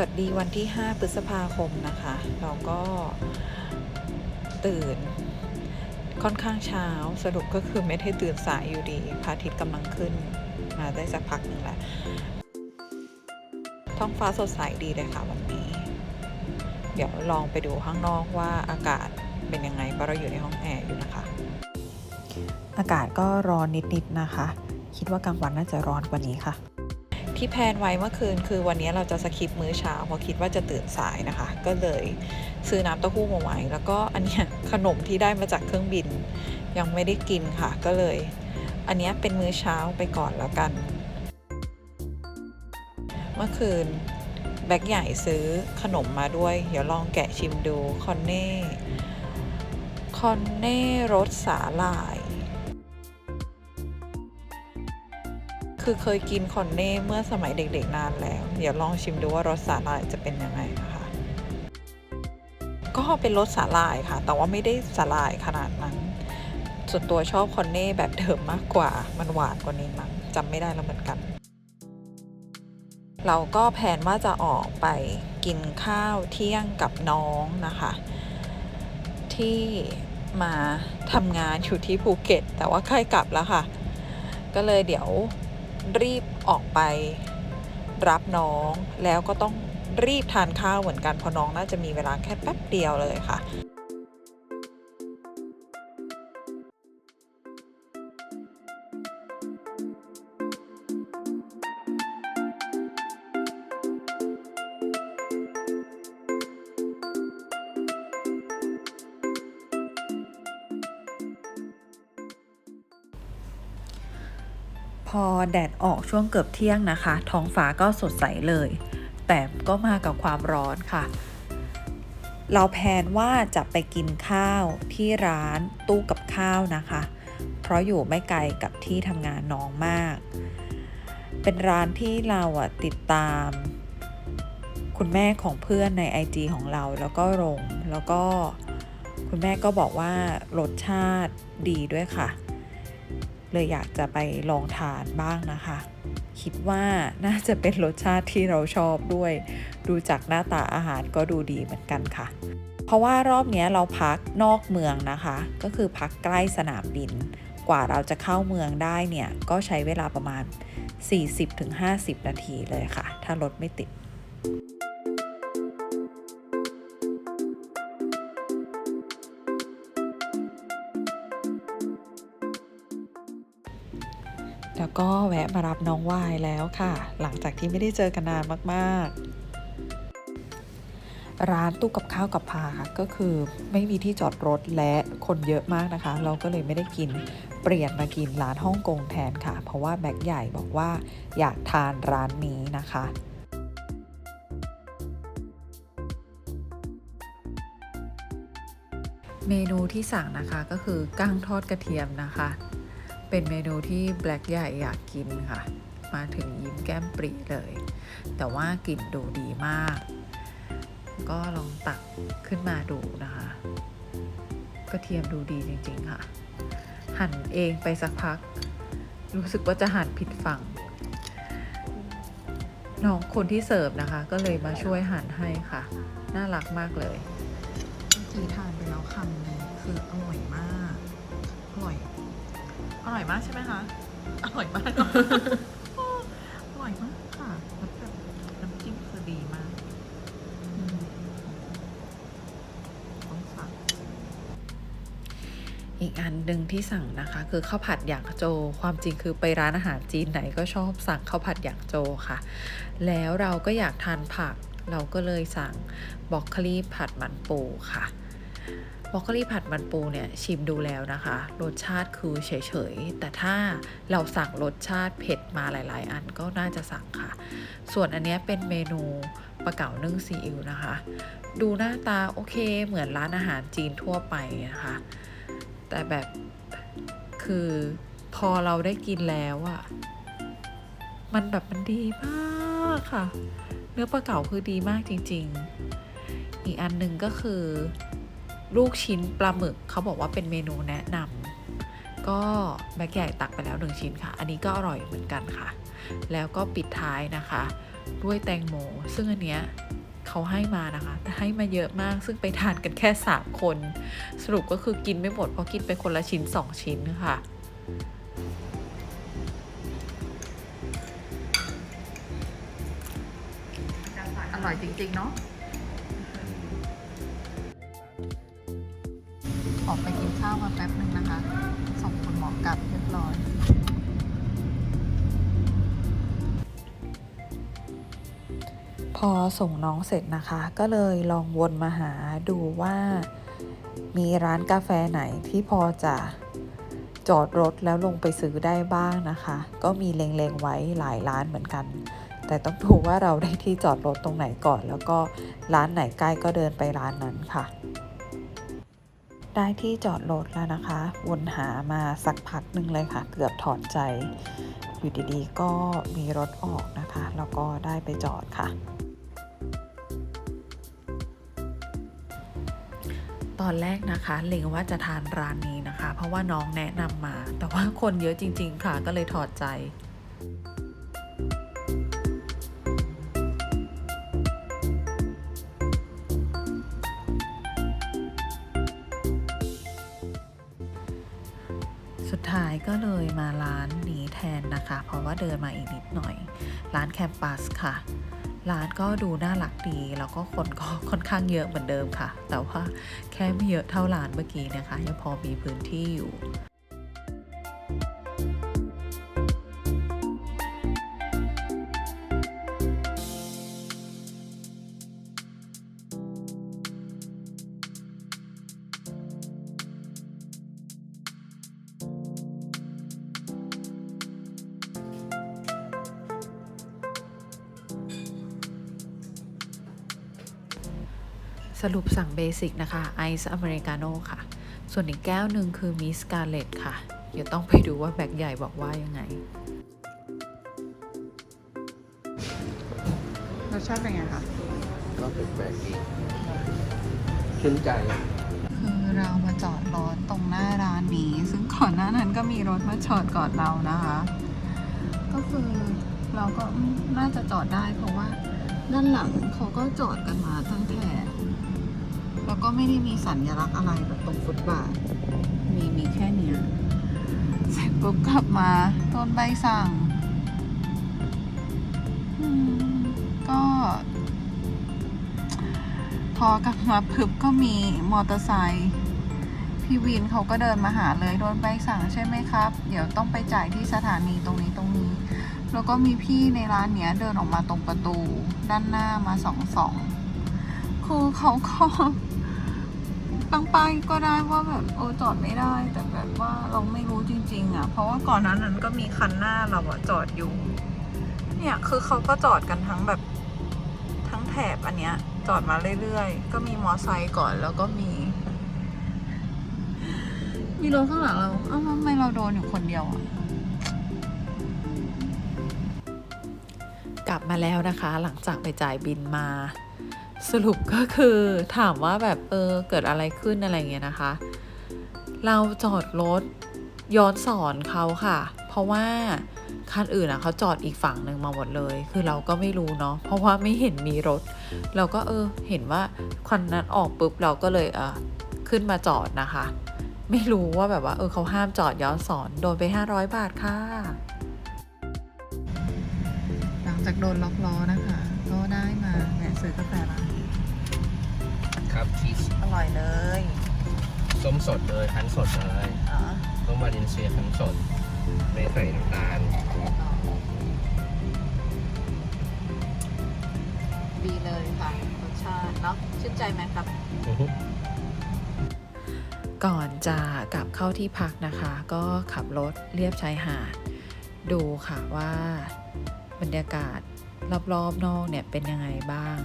วัสดีวันที่ 5 พฤษภาคมนะคะ เราก็ตื่นค่อนข้างเช้าสรุปก็คือไม่ได้ตื่นสายอยู่ดีพระอาทิตย์กำลังขึ้นมาได้สักพักหนึ่งแล้วท้องฟ้าสดใสดีเลยค่ะวันนี้ เดี๋ยวลองไปดูข้างนอกว่าอากาศเป็นยังไงเพราะเราอยู่ในห้องแอร์อยู่นะคะ อากาศก็ร้อนนิดๆนะคะ คิดว่ากลางวันน่าจะร้อนกว่านี้ค่ะ ที่แพลนไว้เมื่อคืน คือวันนี้เราจะสคิปมื้อเช้าเพราะคิดว่าจะตื่นสายนะคะ ก็เลยซื้อน้ำเต้าหู้มาไว้ แล้วก็อันนี้ขนมที่ได้มาจากเครื่องบิน ยังไม่ได้กินค่ะ ก็เลย อันนี้เป็นมื้อเช้าไปก่อนแล้วกัน เมื่อคืนแบกใหญ่ซื้อขนมมาด้วย เดี๋ยวลองแกะชิมดูคอนเน่คอนเน่รสสาหร่าย คือเคยกินคอนเน่เมื่อสมัยเด็กๆนานแล้ว เดี๋ยวลองชิมดูว่ารสสาหร่ายจะเป็นยังไงนะคะ ก็เป็นรสสาหร่ายค่ะ แต่ว่าไม่ได้สาหร่ายขนาดนั้น ส่วนตัวชอบคอนเน่แบบเดิมมากกว่า มันหวานกว่านี้มั้งจำไม่ได้แล้วเหมือนกัน เราก็แผนว่าจะออกไปกินข้าวเที่ยงกับน้องนะคะ ที่มาทำงานอยู่ที่ภูเก็ต แต่ว่าใกล้กลับแล้วค่ะ ก็เลยเดี๋ยว รีบออกไปรับน้องแล้วก็ต้องรีบทานข้าวเหมือนกันเพราะน้องน่าจะมีเวลาแค่แป๊บเดียวเลยค่ะ พอแดดออกช่วงเกือบเที่ยงนะคะ ท้องฟ้าก็สดใสเลย แต่ก็มากับความร้อนค่ะ เราแพลนว่าจะไปกินข้าวที่ร้านตู้กับข้าวนะคะ เพราะอยู่ไม่ไกลกับที่ทำงานน้องมาก เป็นร้านที่เราอะติดตาม คุณแม่ของเพื่อนใน IG ของเราแล้วก็ลงแล้วก็คุณแม่ก็บอกว่ารสชาติดีด้วยค่ะ เลยอยากจะไปลองทานบ้างนะคะ คิดว่าน่าจะเป็นรสชาติที่เราชอบด้วย ดูจากหน้าตาอาหารก็ดูดีเหมือนกันค่ะ เพราะว่ารอบนี้เราพักนอกเมืองนะคะ ก็คือพักใกล้สนามบิน กว่าเราจะเข้าเมืองได้เนี่ย ก็ใช้เวลาประมาณ 40-50 นาทีเลยค่ะ ถ้ารถไม่ติด แล้วก็แวะมารับน้องวายแล้วค่ะ หลังจากที่ไม่ได้เจอกันนานมากๆ ร้านตู้กับข้าวกับพาค่ะก็คือไม่มีที่จอดรถและคนเยอะมากนะคะ เราก็เลยไม่ได้กินเปลี่ยนมากินร้านฮ่องกงแทนค่ะ เพราะว่าแบ็คใหญ่บอกว่าอยากทานร้านนี้นะคะเมนูที่สั่งนะคะก็คือกั้งทอดกระเทียมนะคะ เป็นเมนูที่แบล็กใหญ่อยากกินค่ะ มาถึงยิ้มแก้มปรีเลย แต่ว่ากลิ่นดูดีมาก ก็ลองตักขึ้นมาดูนะคะ กระเทียมดูดีจริงๆค่ะ หั่นเองไปสักพัก รู้สึกว่าจะหั่นผิดฝั่งน้องคนที่เสิร์ฟนะคะ ก็เลยมาช่วยหั่นให้ค่ะ น่ารักมากเลยเมื่อกี้ทานไปแล้วคำนึงคืออร่อยมาก อร่อย อร่อยมากใช่ไหมคะ อร่อยมาก อร่อยมากค่ะแล้วแบบน้ำจิ้มคือดีมากอืมต้องสั่งอีกอันหนึ่งที่สั่งนะคะ คือข้าวผัดหยางโจ ความจริงคือไปร้านอาหารจีนไหนก็ชอบสั่งข้าวผัดหยางโจค่ะ แล้วเราก็อยากทานผัก เราก็เลยสั่งบรอกโคลีผัดมันปูค่ะ บรอกโคลีผัดมันปูเนี่ยชิมดูแล้วนะคะ รสชาติคือเฉยๆ แต่ถ้าเราสั่งรสชาติเผ็ดมาหลาย ๆ อันก็น่าจะสั่งค่ะ ส่วนอันนี้เป็นเมนูปลาเก๋านึ่งซีอิ๊วนะคะ ดูหน้าตาโอเคเหมือนร้านอาหารจีนทั่วไปนะคะ แต่แบบคือพอเราได้กินแล้วอะ่ะ มันแบบมันดีมากค่ะ เนื้อปลาเก๋าคือดีมากจริง ๆ อีกอันหนึ่งก็คือ ลูกชิ้นปลาหมึกเขาบอกว่าเป็นเมนูแนะนำก็แม่ใหญ่ตักไปแล้วหนึ่งชิ้นค่ะ อันนี้ก็อร่อยเหมือนกันค่ะ แล้วก็ปิดท้ายนะคะ ด้วยแตงโม ซึ่งอันเนี้ยเขาให้มานะคะแต่ให้มาเยอะมาก ซึ่งไปทานกันแค่3คน สรุปก็คือกินไม่หมดเพราะกินไปคนละชิ้น 2 ชิ้นค่ะอร่อยจริง ๆ เนาะ พอส่งน้องเสร็จนะคะ ก็เลยลองวนมาหาดูว่า มีร้านกาแฟไหนที่พอจะจอดรถแล้วลงไปซื้อได้บ้างนะคะ ก็มีเล็งๆไว้หลายร้านเหมือนกัน แต่ต้องดูว่าเราได้ที่จอดรถตรงไหนก่อน แล้วก็ร้านไหนใกล้ก็เดินไปร้านนั้นค่ะ ได้ที่จอดรถแล้วนะคะวนหามาสักพักหนึ่งเลยค่ะ เกือบถอดใจ อยู่ดีๆ ก็มีรถออกนะคะ แล้วก็ได้ไปจอดค่ะ ตอนแรกนะคะเล็งว่าจะทานร้านนี้นะคะ เพราะว่าน้องแนะนำมา แต่ว่าคนเยอะจริง ๆ ค่ะก็เลยถอดใจสุดท้ายก็เลยมาร้านนี้แทนนะคะ เพราะว่าเดินมาอีกนิดหน่อย ร้านแคมปัสค่ะ ร้านก็ดูน่ารักดี แล้วก็คนก็ค่อนข้างเยอะเหมือนเดิมค่ะ แต่ว่าแค่ไม่เยอะเท่าร้านเมื่อกี้นะคะ ยังพอมีพื้นที่อยู่ สรุปสั่งเบสิกนะคะไอซ์อเมริกาโน่ค่ะ ส่วนอีกแก้วหนึ่งคือมิสกาเลตค่ะ เดี๋ยวต้องไปดูว่าแบกใหญ่บอกว่ายังไง รสชาติเป็นไงคะก็เป็นแปลกอีกชื่นใจ คือเรามาจอดรถตรงหน้าร้านนี้ ซึ่งก่อนหน้านั้นก็มีรถมาจอดก่อนเรานะคะ ก็คือเราก็อืมน่าจะจอดได้เพราะว่า ด้านหลังเขาก็จอดกันมาตั้งแถบ แล้วก็ไม่ได้มีสัญลักษณ์อะไรแบบตรงฟุตบาท มีมีแค่เนี้ยเสร็จปุ๊บกลับมาโดนใบสั่งก็พอกลับมาพึบก็มีมอเตอร์ไซค์พี่วินเขาก็เดินมาหาเลยโดนใบสั่งใช่ไหมครับ เดี๋ยวต้องไปจ่ายที่สถานีตรงนี้ตรงนี้ แล้วก็มีพี่ในร้านเนี้ยเดินออกมาตรงประตู ด้านหน้ามาสองสองคือเขาก็ ตั้งป้ายก็ได้ว่าแบบโอ้จอดไม่ได้ แต่แบบว่าเราไม่รู้จริง ๆ อะ เพราะว่าก่อนนั้นนั้นก็มีคันหน้าเราอะจอดอยู่ เนี่ยคือเขาก็จอดกันทั้งแบบทั้งแถบอันเนี้ย จอดมาเรื่อยๆ ก็มีมอไซค์ก่อนแล้วก็มี มีรถข้างหลังเราเอ้าทำไมเราโดนอยู่คนเดียวอะกลับมาแล้วนะคะ หลังจากไปจ่ายบินมา สรุปก็คือถามว่าแบบเออเกิดอะไรขึ้นอะไรเงี้ยนะคะ เราจอดรถย้อนสอนเขาค่ะ เพราะว่าคันอื่นอะเขาจอดอีกฝั่งหนึ่งมาหมดเลย คือเราก็ไม่รู้เนาะ เพราะว่าไม่เห็นมีรถ เราก็เออเห็นว่าคันนั้นออกปุ๊บเราก็เลยเออขึ้นมาจอดนะคะ ไม่รู้ว่าแบบว่าเออเขาห้ามจอดย้อนสอนโดนไป 500 บาทค่ะ หลังจากโดนล็อกล้อนะคะ ครับชีสอร่อยเลยส้มสดเลยคั้นสดเลยอ๋อส้มวาเลนเซียคั้นสดไม่ใส่น้ำตาลดีเลยค่ะรสชาติเนาะชื่นใจไหมครับอือฮึก่อนจะกลับเข้าที่พักนะคะ ก็ขับรถเลียบชายหาด ดูค่ะว่าบรรยากาศรอบๆนอกเนี่ยเป็นยังไงบ้าง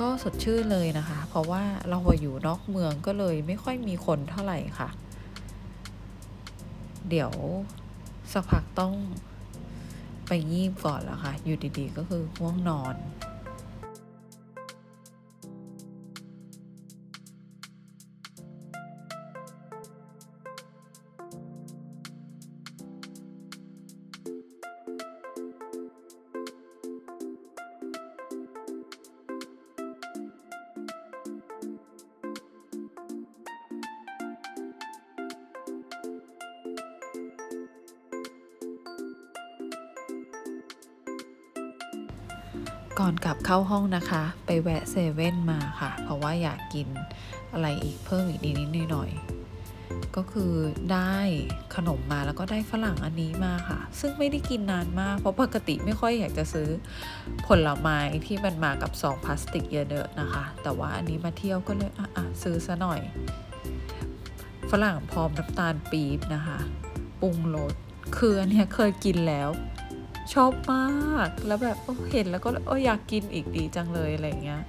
ก็สดชื่นเลยนะคะ เพราะว่าเราอยู่นอกเมืองก็เลยไม่ค่อยมีคนเท่าไหร่ค่ะ เดี๋ยวสักพักต้องไปยีบก่อนแล้วค่ะ อยู่ดีๆก็คือง่วงนอน ก่อนกลับเข้าห้องนะคะ ไปแวะเซเว่นมาค่ะ เพราะว่าอยากกินอะไรอีกเพิ่มอีกนิดๆหน่อยก็คือได้ขนมมาแล้วก็ได้ฝรั่งอันนี้มาค่ะ ซึ่งไม่ได้กินนานมาก เพราะปกติไม่ค่อยอยากจะซื้อผลไม้ที่มันมากับซองพลาสติกเยอะๆนะคะ แต่ว่าอันนี้มาเที่ยวก็เลยอะอะซื้อซะหน่อย ฝรั่งพร้อมน้ำตาลปี๊บนะคะปรุงรสคืออันนี้เคยกินแล้ว ชอบมากแล้วแบบเห็นแล้วก็อยากกินอีกดีจังเลยอะไรเงี้ย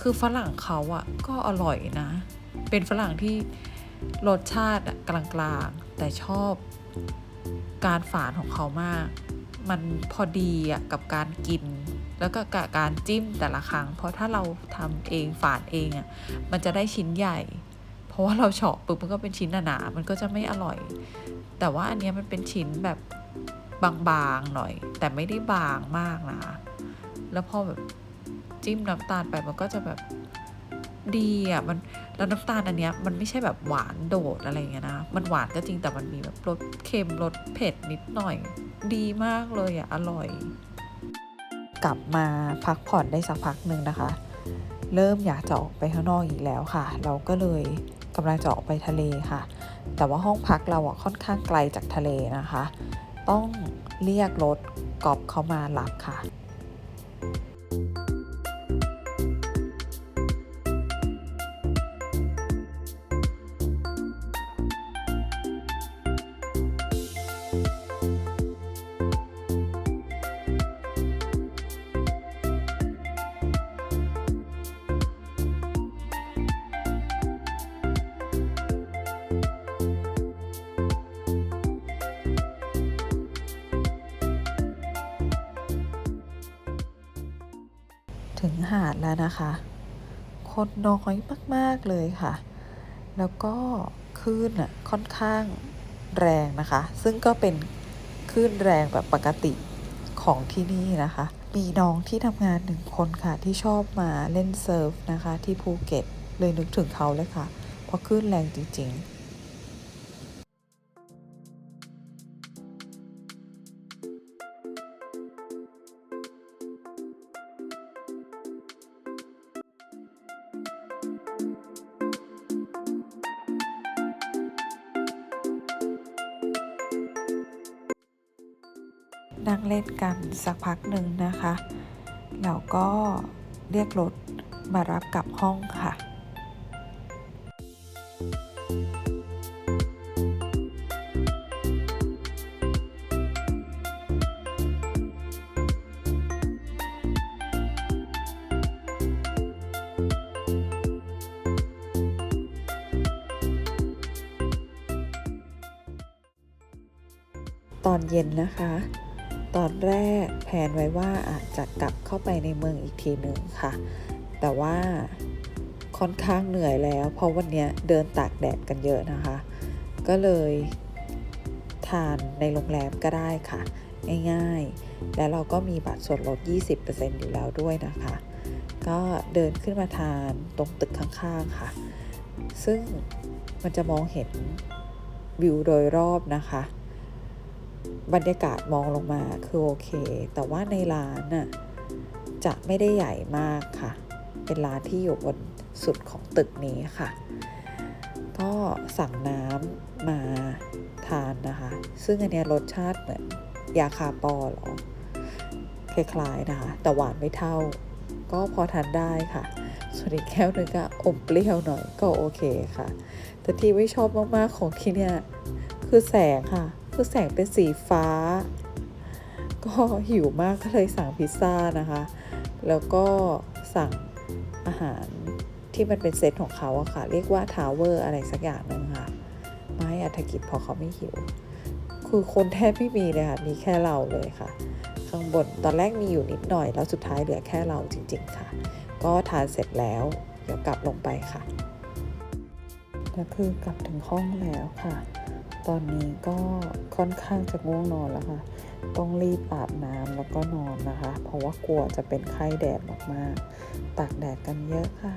คือฝรั่งเขาอะก็อร่อยนะ เป็นฝรั่งที่รสชาติกลางๆ แต่ชอบการฝานของเขามาก มันพอดีอะกับการกิน แล้วก็กับการจิ้มแต่ละครั้ง เพราะถ้าเราทำเองฝานเองอะมันจะได้ชิ้นใหญ่ เพราะว่าเราเฉาะปุ๊บมันก็เป็นชิ้นหนาๆมันก็จะไม่อร่อย แต่ว่าอันเนี้ยมันเป็นชิ้นแบบบางๆหน่อย แต่ไม่ได้บางมากนะ แล้วพอแบบจิ้มน้ำตาลไปมันก็จะแบบดีอะมันแล้วน้ำตาลอันเนี้ยมันไม่ใช่แบบหวานโดดอะไรเงี้ยนะ มันหวานก็จริงแต่มันมีแบบรสเค็มรสเผ็ดนิดหน่อย ดีมากเลยอะอร่อย กลับมาพักผ่อนได้สักพักหนึ่งนะคะ เริ่มอยากจะออกไปข้างนอกอีกแล้วค่ะ เราก็เลยกำลังจะออกไปทะเลค่ะ แต่ว่าห้องพักเราอะค่อนข้างไกลจากทะเลนะคะ ต้องเรียกรถกอบเข้ามารับค่ะ หาดแล้วนะคะ คนน้อยมาก ๆ เลยค่ะ แล้วก็คลื่นอะค่อนข้างแรงนะคะ ซึ่งก็เป็นคลื่นแรงแบบปกติของที่นี่นะคะ มีน้องที่ทำงานหนึ่งคนค่ะ ที่ชอบมาเล่นเซิร์ฟนะคะ ที่ภูเก็ตเลยนึกถึงเขาเลยค่ะ เพราะคลื่นแรงจริง ๆ นั่งเล่นกันสักพักหนึ่งนะคะแล้วก็เรียกรถมารับกลับห้องค่ะ ตอนเย็นนะคะ ตอนแรกแผนไว้ว่าอาจจะกลับเข้าไปในเมืองอีกทีหนึ่งค่ะ แต่ว่าค่อนข้างเหนื่อยแล้ว เพราะวันนี้เดินตากแดดกันเยอะนะคะ ก็เลยทานในโรงแรมก็ได้ค่ะ ง่ายๆ แล้วเราก็มีบัตรส่วนลด 20%อยู่แล้วด้วยนะคะ ก็เดินขึ้นมาทานตรงตึกข้างๆค่ะ ซึ่งมันจะมองเห็นวิวโดยรอบนะคะ บรรยากาศมองลงมาคือโอเค แต่ว่าในร้านน่ะจะไม่ได้ใหญ่มากค่ะ เป็นร้านที่อยู่บนสุดของตึกนี้ค่ะ ก็สั่งน้ำมาทานนะคะ ซึ่งอันเนี้ยรสชาติเหมือนยาคาปอหรอคล้ายๆนะคะ แต่หวานไม่เท่า ก็พอทานได้ค่ะ ส่วนอีกแก้วหนึ่งก็อมเปรี้ยวหน่อยก็โอเคค่ะ แต่ที่ไม่ชอบมากๆของที่เนี่ยคือแสงค่ะ คือแสงเป็นสีฟ้า ก็หิวมากก็เลยสั่งพิซซ่านะคะ แล้วก็สั่งอาหารที่มันเป็นเซตของเขาอะค่ะ เรียกว่าทาวเวอร์อะไรสักอย่างหนึ่งค่ะมาให้อัฐกิจพอเขาไม่หิว คือคนแทบไม่มีเลยค่ะ มีแค่เราเลยค่ะ ข้างบนตอนแรกมีอยู่นิดหน่อย แล้วสุดท้ายเหลือแค่เราจริง ๆ ค่ะ ก็ทานเสร็จแล้ว เดี๋ยวกลับลงไปค่ะก็คือกลับถึงห้องแล้วค่ะ ตอนนี้ก็ค่อนข้างจะง่วงนอนแล้วค่ะ ต้องรีบอาบน้ำแล้วก็นอนนะคะ เพราะว่ากลัวจะเป็นไข้แดดมากๆตากแดดกันเยอะค่ะ